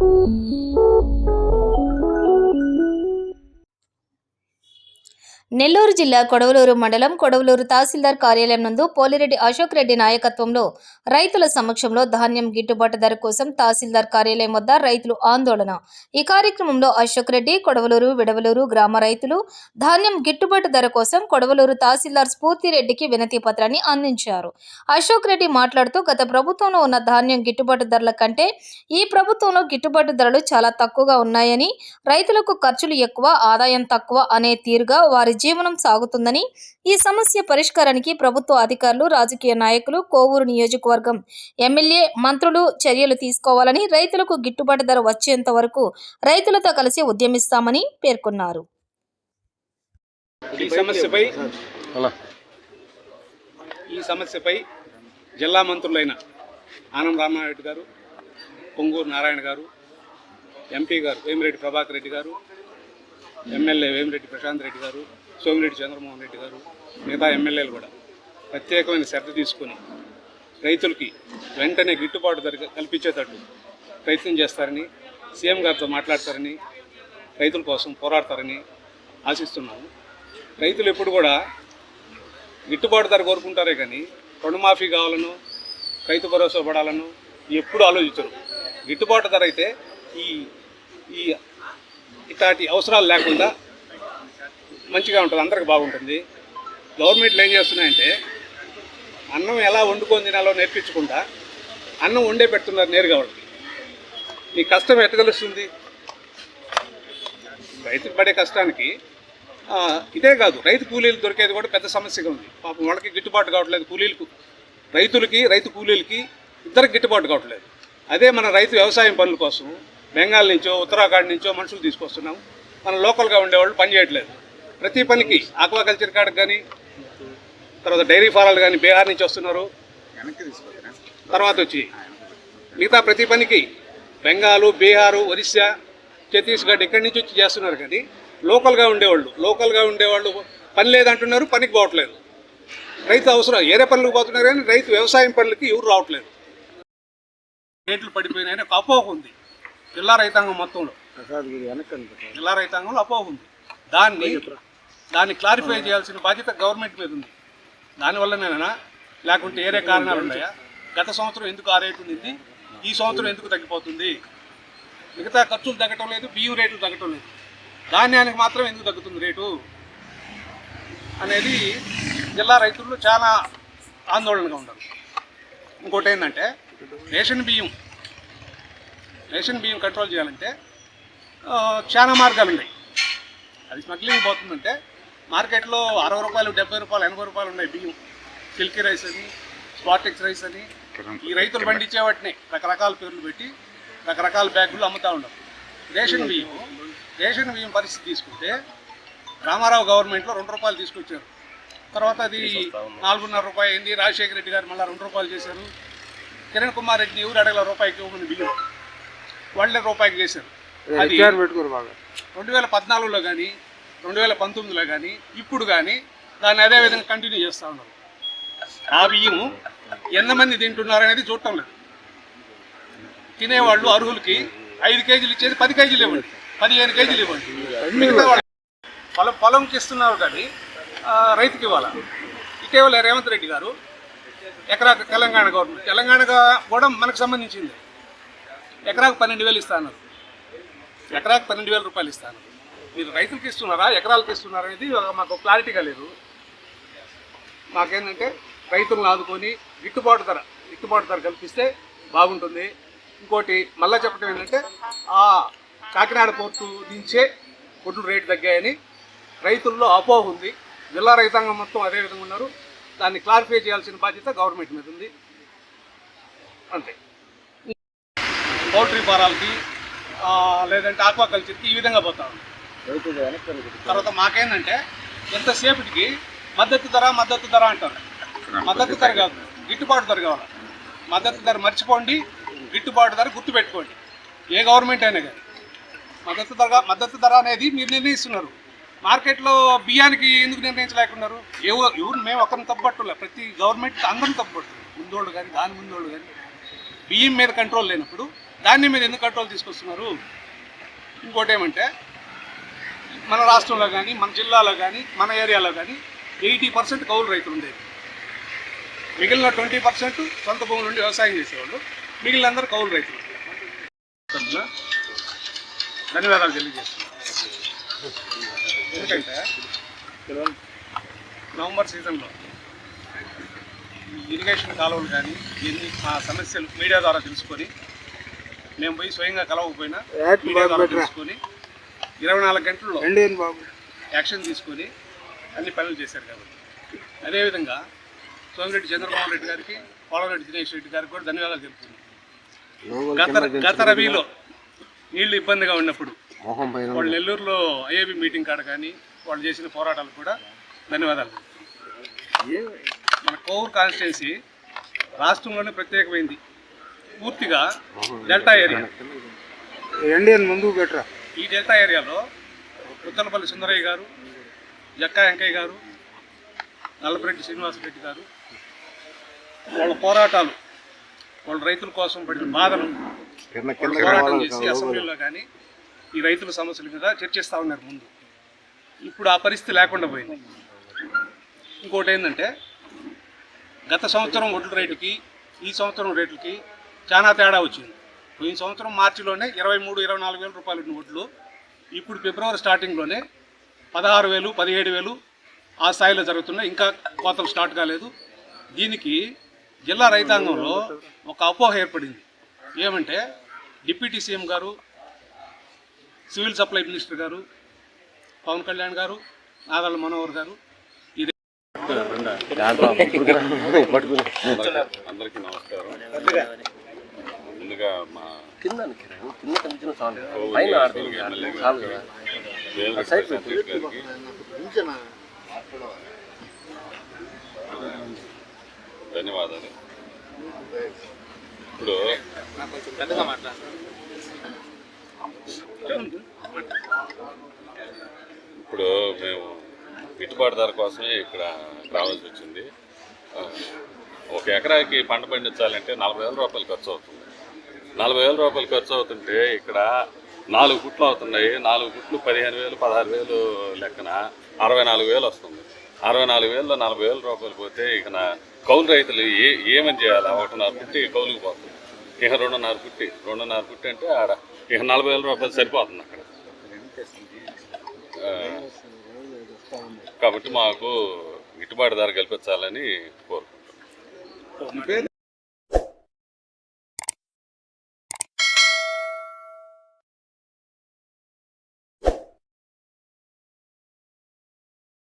Thank you. Nellore జిల్లా కొడవలూరు మండలం కొడవలూరు తహసీల్దార్ కార్యాలయం నందు పోలిరెడ్డి అశోక్ రెడ్డి నాయకత్వంలో రైతుల సమక్షంలో ధాన్యం గిట్టుబాటు ధర కోసం తహసీల్దార్ కార్యాలయం వద్ద రైతులు ఆందోళన. ఈ కార్యక్రమంలో అశోక్ రెడ్డి కొడవలూరు విడవలూరు గ్రామ రైతులు ధాన్యం గిట్టుబాటు ధర కోసం కొడవలూరు తహసీల్దార్ స్ఫూర్తిరెడ్డికి వినతి పత్రాన్ని అందించారు. అశోక్ రెడ్డి మాట్లాడుతూ గత ప్రభుత్వంలో ఉన్న ధాన్యం గిట్టుబాటు ధరల కంటే ఈ ప్రభుత్వంలో గిట్టుబాటు ధరలు చాలా తక్కువగా ఉన్నాయని రైతులకు ఖర్చులు ఎక్కువ ఆదాయం తక్కువ అనే తీరుగా వారి జీవనం సాగుతుందని ఈ సమస్య పరిష్కారానికి ప్రభుత్వ అధికారులు రాజకీయ నాయకులు కోవూరు నియోజకవర్గం ఎమ్మెల్యే మంత్రులు చర్యలు తీసుకోవాలని రైతులకు గిట్టుబాటు ధర వచ్చేంత వరకు రైతులతో కలిసి ఉద్యమిస్తామని పేర్కొన్నారు. ఈ సమస్యపై అలా. ఈ సమస్యపై జిల్లా మంత్రులైన ఆనం రామారెడ్డి గారు పొంగూరు నారాయణ గారు ఎంపీ గారు వేమిరెడ్డి ప్రభాకర్ రెడ్డి గారు ఎమ్మెల్యే వేమిరెడ్డి ప్రశాంత్ రెడ్డి గారు సోమిరెడ్డి చంద్రమోహన్ రెడ్డి గారు మిగతా ఎమ్మెల్యేలు కూడా ప్రత్యేకమైన శ్రద్ధ తీసుకొని రైతులకి వెంటనే గిట్టుబాటు ధర కల్పించేటట్టు ప్రయత్నం చేస్తారని సీఎం గారితో మాట్లాడతారని రైతుల కోసం పోరాడతారని ఆశిస్తున్నాము రైతులు ఎప్పుడు కూడా గిట్టుబాటు ధర కోరుకుంటారే కానీ రుణమాఫీ కావాలను రైతు భరోసా పడాలను ఎప్పుడు ఆలోచించరు. గిట్టుబాటు ధర అయితే ఈ ఈ ఇట్లాంటి అవసరాలు లేకుండా మంచిగా ఉంటుంది అందరికి బాగుంటుంది. గవర్నమెంట్లు ఏం చేస్తున్నాయంటే అన్నం ఎలా వండుకొని తినాలో నేర్పించకుండా అన్నం వండే పెడుతున్నారు నేరుగా వాళ్ళకి. నీ కష్టం ఎట్ట తెలుస్తుంది? రైతుకు పడే కష్టానికి ఇదే కాదు రైతు కూలీలు దొరికేది కూడా పెద్ద సమస్యగా ఉంది. పాపం వాళ్ళకి గిట్టుబాటు కావట్లేదు కూలీలకు. రైతులకి రైతు కూలీలకి ఇద్దరికి గిట్టుబాటు కావట్లేదు. అదే మన రైతు వ్యవసాయం పనుల కోసం బెంగాల్ నుంచో ఉత్తరాఖండ్ నుంచో మనుషులు తీసుకొస్తున్నాం. మన లోకల్గా ఉండేవాళ్ళు పని చేయట్లేదు. ప్రతి పనికి ఆక్వాకల్చర్ కాడకు కానీ తర్వాత డైరీ ఫారాలు కానీ బీహార్ నుంచి వస్తున్నారు. తర్వాత వచ్చి మిగతా ప్రతి పనికి బెంగాలు బీహారు ఒరిస్సా ఛత్తీస్గఢ్ ఇక్కడి నుంచి వచ్చి చేస్తున్నారు కానీ లోకల్గా ఉండేవాళ్ళు లోకల్గా ఉండేవాళ్ళు పని లేదంటున్నారు పనికి పోవట్లేదు. రైతు అవసరం ఏరే పనులకు పోతున్నారు కానీ రైతు వ్యవసాయం పనులకి ఎవరు రావట్లేదు. రేట్లు పడిపోయినాయని ఒక అపోహ ఉంది. జిల్లా రైతాంగం మొత్తంలో. జిల్లా రైతాంగంలో అపోహ ఉంది. దాన్ని దాన్ని క్లారిఫై చేయాల్సిన బాధ్యత గవర్నమెంట్ మీద ఉంది. దానివల్లనేనా? లేకుంటే ఏరే కారణాలు ఉన్నాయా? గత సంవత్సరం ఎందుకు ఆ రేటు ఉంది ఈ సంవత్సరం ఎందుకు తగ్గిపోతుంది? మిగతా ఖర్చులు తగ్గటం లేదు బియ్యం రేట్లు తగ్గటం లేదు. ధాన్యానికి మాత్రం ఎందుకు తగ్గుతుంది రేటు? అనేది జిల్లా రైతులు చాలా ఆందోళనగా ఉన్నారు. ఇంకోటి ఏంటంటే రేషన్ బియ్యం. రేషన్ బియ్యం కంట్రోల్ చేయాలంటే చాలా మార్గాలు ఉన్నాయి. అది స్మగ్లింగ్ పోతుందంటే మార్కెట్లో అరవై రూపాయలు డెబ్బై రూపాయలు ఎనభై రూపాయలు ఉన్నాయి బియ్యం. సిల్కీ రైస్ అని స్పాటిక్స్ రైస్ అని. ఈ రైతులు పండించే వాటిని రకరకాల పేర్లు పెట్టి రకరకాల బ్యాగులు అమ్ముతూ ఉన్నారు రేషన్ బియ్యం రేషన్ బియ్యం పరిస్థితి తీసుకుంటే రామారావు గవర్నమెంట్లో రెండు రూపాయలు తీసుకొచ్చారు. తర్వాత అది నాలుగున్నర రూపాయి అయింది. రాజశేఖర రెడ్డి గారు మళ్ళీ రెండు రూపాయలు చేశారు. కిరణ్ కుమార్ రెడ్డి ఎవరు అడగల రూపాయికి ఇవ్వమని బియ్యం. వాళ్ళే రూపాయికి చేశారు. అది రెండు వేల పద్నాలుగులో కానీ రెండు వేల పంతొమ్మిదిలో కానీ ఇప్పుడు కానీ దాన్ని అదే విధంగా కంటిన్యూ చేస్తూ ఉన్నారు. ఆ బియ్యం ఎంతమంది తింటున్నారు అనేది చూడటం లేదు. తినేవాళ్ళు అర్హులకి ఐదు కేజీలు ఇచ్చేది పది కేజీలు ఇవ్వండి. పదిహేను కేజీలు ఇవ్వండి. మిగతా వాళ్ళు పొలం పొలంకి ఇస్తున్నారు కానీ రైతుకి ఇవ్వాలి? ఇటీవల రేవంత్ రెడ్డి గారు ఎకరాకు తెలంగాణ గవర్నమెంట్ తెలంగాణ కూడా మనకు సంబంధించింది. ఎకరాకు పన్నెండు వేలు ఇస్తాను ఎకరాకు పన్నెండు వేల రూపాయలు ఇస్తాను మీరు రైతులకి ఇస్తున్నారా ఎకరాలకు ఇస్తున్నారా అనేది మాకు క్లారిటీగా లేదు. మాకేంటంటే రైతులను ఆదుకొని గిట్టుబాటు ధర గిట్టుబాటు ధర కల్పిస్తే బాగుంటుంది. ఇంకోటి మళ్ళా చెప్పడం ఏంటంటే ఆ కాకినాడ పోర్టు దించే గుడ్లు రేటు తగ్గాయని రైతుల్లో అపోహ ఉంది. జిల్లా రైతాంగం మొత్తం అదే విధంగా ఉన్నారు. దాన్ని క్లారిఫై చేయాల్సిన బాధ్యత గవర్నమెంట్ మీద ఉంది. అంతే. పౌల్ట్రీ ఫారాలకి లేదంటే ఆక్వాకల్చర్కి ఈ విధంగా పోతా ఉంది. తర్వాత మాకేందంటే ఎంతసేపటికి మద్దతు ధర మద్దతు ధర అంటారు. మద్దతు ధర కాదు గిట్టుబాటు ధర కావాలి. మద్దతు ధర మర్చిపోండి గిట్టుబాటు ధర గుర్తుపెట్టుకోండి. ఏ గవర్నమెంట్ అయినా కానీ. మద్దతు ధర మద్దతు ధర అనేది మీరు నిర్ణయిస్తున్నారు. మార్కెట్లో బియ్యానికి ఎందుకు నిర్ణయించలేకున్నారు? ఎవరు ఎవరు మేము ఒకరిని తప్పబట్టులే ప్రతి గవర్నమెంట్ అందరం తప్పబడుతుంది ముందోళ్ళు కానీ దాని ముందోళ్ళు కానీ. బియ్యం మీద కంట్రోల్ లేనప్పుడు ధాన్యం మీద ఎందుకు కంట్రోల్ తీసుకొస్తున్నారు? ఇంకోటి ఏమంటే మన రాష్ట్రంలో కానీ మన జిల్లాలో కానీ మన ఏరియాలో కానీ ఎయిటీ పర్సెంట్ కౌలు రైతులు ఉండేది. మిగిలిన ట్వంటీ పర్సెంట్ సొంత భూముల నుండి వ్యవసాయం చేసేవాళ్ళు. మిగిలిన అందరూ కౌలు రైతులు. ధన్యవాదాలు తెలియజేస్తున్నాను. ఎందుకంటే నవంబర్ సీజన్లో ఇరిగేషన్ కాలువలు కానీ ఎన్ని ఆ సమస్యలు మీడియా ద్వారా తెలుసుకొని మేము పోయి స్వయంగా కలవకపోయినా మీడియా ద్వారా తెలుసుకొని ఇరవై నాలుగు గంటల్లో యాక్షన్ తీసుకొని అన్ని పనులు చేశారు కాబట్టి. అదేవిధంగా సోమిరెడ్డి చంద్రబాబు రెడ్డి గారికి పోలరెడ్డి దినేష్ రెడ్డి గారికి కూడా ధన్యవాదాలు తెలుపుతున్నాను. గత గత రవిలో నీళ్ళు ఇబ్బందిగా ఉన్నప్పుడు వాళ్ళు నెల్లూరులో ఐఏబి మీటింగ్ కాడ కానీ వాళ్ళు చేసిన పోరాటాలకు కూడా ధన్యవాదాలు. మన కోవూరు కాన్స్టిట్యున్సీ రాష్ట్రంలోనే ప్రత్యేకమైంది. పూర్తిగా డెల్టా ఏరియా. ముందుకు పెట్టరా ఈ డెల్టా ఏరియాలో ఉత్తలపల్లి సుందరయ్య గారు జక్కా వెంకయ్య గారు నల్లపరెడ్డి శ్రీనివాసరెడ్డి గారు వాళ్ళ పోరాటాలు వాళ్ళ రైతుల కోసం పడిన వాళ్ళు పోరాటం చేసి అసెంబ్లీలో కానీ ఈ రైతుల సమస్యల మీద చర్చిస్తూ ఉన్నారు ముందు. ఇప్పుడు ఆ పరిస్థితి లేకుండా పోయింది. ఇంకోటి ఏంటంటే గత సంవత్సరం వడ్ల రేటుకి ఈ సంవత్సరం రేట్లకి చాలా తేడా వచ్చింది. పోయిన సంవత్సరం మార్చిలోనే ఇరవై మూడు ఇరవై నాలుగు వేల రూపాయలు ఉన్న ఇప్పుడు ఫిబ్రవరి స్టార్టింగ్లోనే పదహారు వేలు పదిహేడు వేలు ఆ స్థాయిలో జరుగుతున్నాయి. ఇంకా కోతలు స్టార్ట్ కాలేదు. దీనికి జిల్లా రైతాంగంలో ఒక అపోహ ఏర్పడింది. ఏమంటే డిప్యూటీ సీఎం గారు సివిల్ సప్లై మినిస్టర్ గారు పవన్ కళ్యాణ్ గారు నాదల మనోహర్ గారు ఇది అందరికీ నమస్కారం. ముందుగా మా నియోజకవర్గ ఎమ్మెల్యే గారికి దేవరెడ్డి ప్రసాద్ రెడ్డి గారికి. ధన్యవాదాలు. ఇప్పుడు ఇప్పుడు మేము గిట్టుబాటు ధర కోసమే ఇక్కడ రావాల్సి వచ్చింది. ఒక ఎకరాకి పంట పండించాలంటే నలభై వేల రూపాయలు ఖర్చు అవుతుంది. నలభై వేల రూపాయలు ఖర్చు అవుతుంటే ఇక్కడ నాలుగు గుట్లు అవుతున్నాయి. నాలుగు గుట్లు పదిహేను వేలు పదహారు వేలు లెక్కన అరవై నాలుగు వేలు వస్తుంది. అరవై నాలుగు వేలలో నలభై వేల రూపాయలు పోతే ఇక నా కౌలు రైతులు ఏ ఏమని చేయాలి? ఒకటిన్నర పుట్టి కౌలుకు పోతుంది. ఇక రెండున్నర పుట్టి రెండున్నర పుట్టి అంటే ఆడ ఇక నలభై వేల రూపాయలు సరిపోతుంది అక్కడ. కాబట్టి మాకు గిట్టుబాటు ధర కల్పించాలని కోరుకుంటున్నాం.